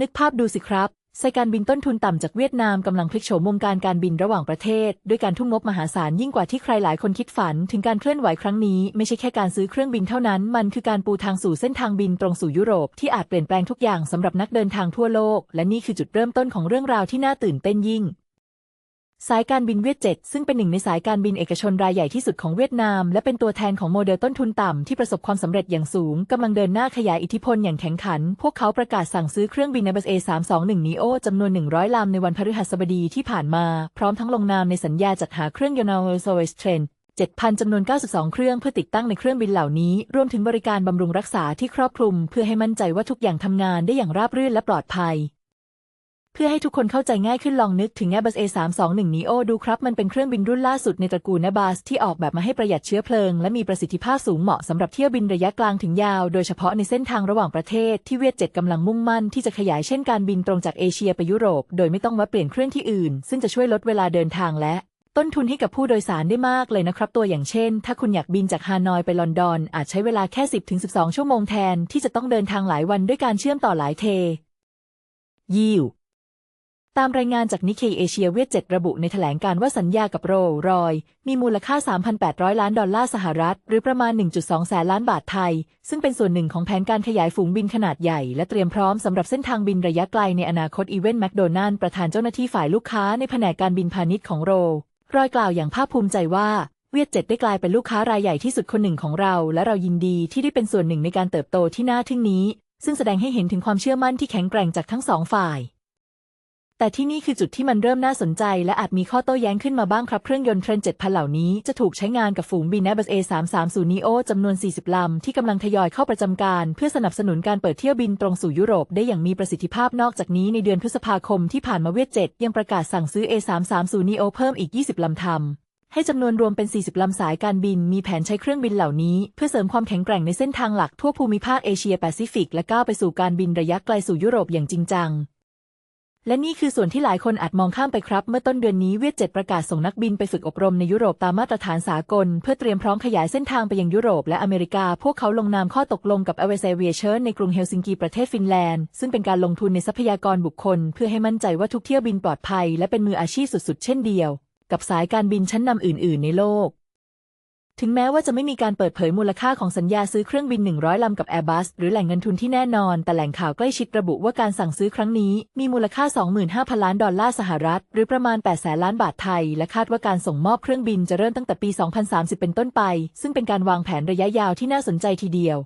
นึกภาพดูสิครับสายการบินต้นทุนต่ำจากเวียดนามกำลังพลิกโฉมวงการการบินระหว่างประเทศ ด้วยการทุ่มงบมหาศาลยิ่งกว่าที่ใครหลายคนคิดฝัน ถึงการเคลื่อนไหวครั้งนี้ไม่ใช่แค่การซื้อเครื่องบินเท่านั้น มันคือการปูทางสู่เส้นทางบินตรงสู่ยุโรปที่อาจเปลี่ยนแปลงทุกอย่างสำหรับนักเดินทางทั่วโลก และนี่คือจุดเริ่มต้นของเรื่องราวที่น่าตื่นเต้นยิ่ง สายการบินเวียดเจ็ตซึ่งเป็นหนึ่งในสายการบินเอกชนรายใหญ่ที่สุดของเวียดนาม และเป็นตัวแทนของโมเดลต้นทุนต่ำที่ประสบความสำเร็จอย่างสูงกำลังเดินหน้าขยายอิทธิพลอย่างแข็งขัน พวกเขาประกาศสั่งซื้อเครื่องบิน Airbus A321 neo จำนวน 100 ลำในวันพฤหัสบดีที่ผ่านมา พร้อมทั้งลงนามในสัญญาจัดหาเครื่องยนต์ Rolls-Royce Trent 7,000 จำนวน 92 เครื่องเพื่อติดตั้งในเครื่องบินเหล่านี้ รวมถึงบริการบำรุงรักษาที่ครอบคลุม เพื่อให้มั่นใจว่าทุกอย่างทำงานได้อย่างราบรื่นและปลอดภัย พื่อให้ทุกคนเข้าใจง่ายขึ้นลองนึกถึง Airbus A321 neo ดูครับ มันเป็นเครื่องบินรุ่นล่าสุดในตระกูล Airbus ที่ออกแบบมาให้ประหยัดเชื้อเพลิง และมีประสิทธิภาพสูงเหมาะสำหรับเที่ยวบินระยะกลางถึงยาว โดยเฉพาะในเส้นทางระหว่างประเทศที่เวียดเจ็ตกำลังมุ่งมั่นที่จะขยายเช่นการบินตรงจากเอเชียไปยุโรป โดยไม่ต้องแวะเปลี่ยนเครื่องที่อื่น ซึ่งจะช่วยลดเวลาเดินทางและต้นทุนให้กับผู้โดยสารได้มากเลยนะครับ ตัวอย่างเช่น ถ้าคุณอยากบินจากฮานอยไปลอนดอน อาจใช้เวลาแค่ 10-12 ชั่วโมงแทนที่จะต้องเดินทางหลายวันด้วยการเชื่อมต่อหลายเท ยิว ตามรายงานจากนิเคเอเชียเวียดเจ็ดระบุในแถลงการว่าสัญญากับโรรอย มีมูลค่า 3,800 ล้านดอลลาร์สหรัฐ หรือประมาณ 1.2 แสนล้านบาทไทย ซึ่งเป็นส่วนหนึ่งของแผนการขยายฝูงบินขนาดใหญ่ และเตรียมพร้อมสำหรับเส้นทางบินระยะไกลในอนาคตอีเวนต์แมคโดนัลประธานเจ้าหน้าที่ฝ่ายลูกค้าในแผนกการบินพาณิชย์ของโรรอยกล่าวอย่างภาคภูมิใจว่าเวียดเจ็ตได้กลายเป็นลูกค้ารายใหญ่ที่สุดคนหนึ่งของเรา และเรายินดีที่ได้เป็นส่วนหนึ่งในการเติบโตที่น่าทึ่งนี้ ซึ่งแสดงให้เห็นถึงความเชื่อมั่นที่แข็งแกร่งจากทั้งสองฝ่าย แต่ที่นี่คือจุดที่มันเริ่มน่าสนใจ และอาจมีข้อโต้แย้งขึ้นมาบ้างครับเครื่องยนต์เทรน 7,000 เหล่านี้จะถูกใช้งานกับฝูงบิน Airbus A330 neo จำนวน 40 ลำ ที่กำลังทยอยเข้าประจำการ เพื่อสนับสนุนการเปิดเที่ยวบินตรงสู่ยุโรปได้อย่างมีประสิทธิภาพนอกจากนี้ในเดือนพฤษภาคมที่ผ่านมาเวียดเจ็ตยังประกาศสั่งซื้อ A330 neo เพิ่มอีก 20 ลำทำให้จำนวนรวมเป็น 40 ลำสายการบิน มีแผนใช้เครื่องบินเหล่านี้ เพื่อเสริมความแข็งแกร่งในเส้นทางหลักทั่วภูมิภาคเอเชียแปซิฟิก และก้าวไปสู่การบินระยะไกลสู่ยุโรปอย่างจริงจัง และนี่คือส่วนที่หลายคนอาจมองข้ามไปครับ เมื่อต้นเดือนนี้เวียดเจ็ตประกาศส่งนักบินไปฝึกอบรมในยุโรปตามมาตรฐานสากล เพื่อเตรียมพร้อมขยายเส้นทางไปยังยุโรปและอเมริกา พวกเขาลงนามข้อตกลงกับ a v i a s Aviation ในกรุงเฮลซิงกิประเทศฟินแลนด์ ซึ่งเป็นการลงทุนในทรัพยากรบุคคล เพื่อให้มั่นใจว่าทุกเที่ยวบินปลอดภัย และเป็นมืออาชีพสุดๆ เช่นเดียว กับสายการบินชั้นนำอื่น ๆ ในโลก ถึงแม้ว่าจะไม่มีการเปิดเผยมูลค่าของสัญญาซื้อเครื่องบิน 100 ลำกับ Airbus หรือแหล่งเงินทุนที่แน่นอน แต่แหล่งข่าวใกล้ชิดระบุว่าการสั่งซื้อครั้งนี้ มีมูลค่า 25,000 ล้านดอลลาร์สหรัฐ หรือประมาณ 8 แสนล้านบาทไทย และคาดว่าการส่งมอบเครื่องบินจะเริ่มตั้งแต่ปี 2030 เป็นต้นไป ซึ่งเป็นการวางแผนระยะยาวที่น่าสนใจทีเดียว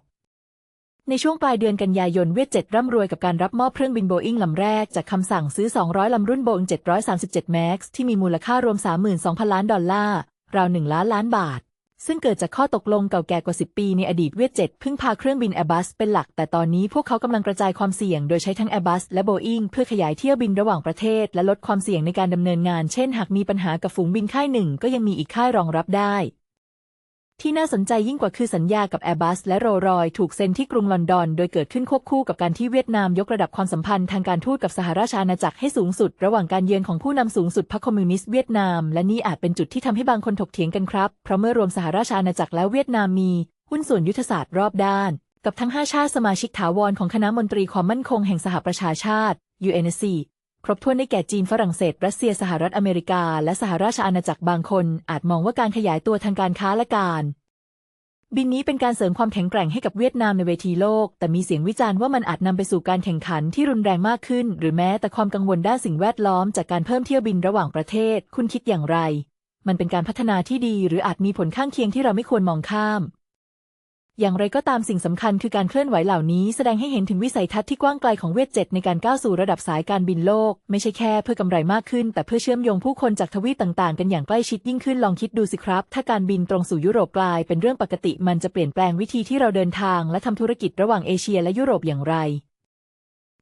ในช่วงปลายเดือนกันยายนเวียดเจ็ตร่ำรวยกับการรับมอบเครื่องบินโบอิงลำแรก จากคำสั่งซื้อ 200 ลำรุ่นโบอิง737 MAX ที่มีมูลค่ารวม 32,000 ล้านดอลลาร์ ราว 1 ล้านล้านบาท ซึ่งเกิดจากข้อตกลงเก่าแก่กว่า 10 ปีในอดีตเวียดเจ็ตพึ่งพาเครื่องบินแอร์บัสเป็นหลัก แต่ตอนนี้พวกเขากำลังกระจายความเสี่ยงโดยใช้ทั้งแอร์บัสและโบอิงเพื่อขยายเที่ยวบินระหว่างประเทศ และลดความเสี่ยงในการดำเนินงาน เช่น หากมีปัญหากับฝูงบินค่ายหนึ่งก็ยังมีอีกค่ายรองรับได้ ที่น่าสนใจยิ่งกว่าคือสัญญากับ Airbus และโรรอยถูกเซ็นที่กรุงลอนดอน โดยเกิดขึ้นควบคู่กับการที่เวียดนามยกระดับความสัมพันธ์ทางการทูตกับสหราชอาณาจักรให้สูงสุด ระหว่างการเยือนของผู้นำสูงสุดพรรคคอมมิวนิสต์เวียดนาม และนี่อาจเป็นจุดที่ทำให้บางคนถกเถียงกันครับ เพราะเมื่อรวมสหราชอาณาจักรแล้วเวียดนามมี หุ้นส่วนยุทธศาสตร์รอบด้าน กับทั้ง 5 ชาติสมาชิกถาวรของคณะมนตรีความมั่นคงแห่งสหประชาชาติ UNSC ครบถ้วนได้แก่จีนฝรั่งเศส รัสเซียสหรัฐอเมริกา และสหราชอาณาจักรบางคนอาจมองว่าการขยายตัวทางการค้าและการบินนี้เป็นการเสริมความแข็งแกร่งให้กับเวียดนามในเวทีโลก แต่มีเสียงวิจารณ์ว่ามันอาจนำไปสู่การแข่งขันที่รุนแรงมากขึ้น หรือแม้แต่ความกังวลด้านสิ่งแวดล้อมจากการเพิ่มเที่ยวบินระหว่างประเทศ คุณคิดอย่างไร มันเป็นการพัฒนาที่ดี หรืออาจมีผลข้างเคียงที่เราไม่ควรมองข้าม อย่างไรก็ตามสิ่งสำคัญคือการเคลื่อนไหวเหล่านี้แสดงให้เห็นถึงวิสัยทัศน์ที่กว้างไกลของเวทเจ็ดในการก้าวสู่ระดับสายการบินโลก ไม่ใช่แค่เพื่อกำไรมากขึ้น แต่เพื่อเชื่อมโยงผู้คนจากทวีปต่างๆ กันอย่างใกล้ชิดยิ่งขึ้นลองคิดดูสิครับ ถ้าการบินตรงสู่ยุโรปกลายเป็นเรื่องปกติมันจะเปลี่ยนแปลงวิธีที่เราเดินทาง และทำธุรกิจระหว่างเอเชียและยุโรปอย่างไร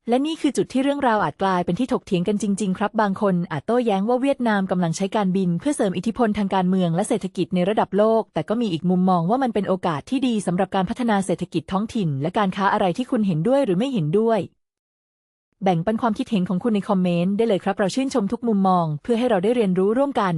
และนี่คือจุดที่เรื่องราวอาจกลายเป็นที่ถกเถียงกันจริง ๆ ครับ บางคนอาจโต้แย้งว่าเวียดนามกำลังใช้การบิน เพื่อเสริมอิทธิพลทางการเมืองและเศรษฐกิจในระดับโลก แต่ก็มีอีกมุมมองว่ามันเป็นโอกาสที่ดีสำหรับการพัฒนาเศรษฐกิจท้องถิ่น และการค้าอะไรที่คุณเห็นด้วยหรือไม่เห็นด้วย แบ่งปันความคิดเห็นของคุณในคอมเมนต์ได้เลยครับ เราชื่นชมทุกมุมมอง เพื่อให้เราได้เรียนรู้ร่วมกัน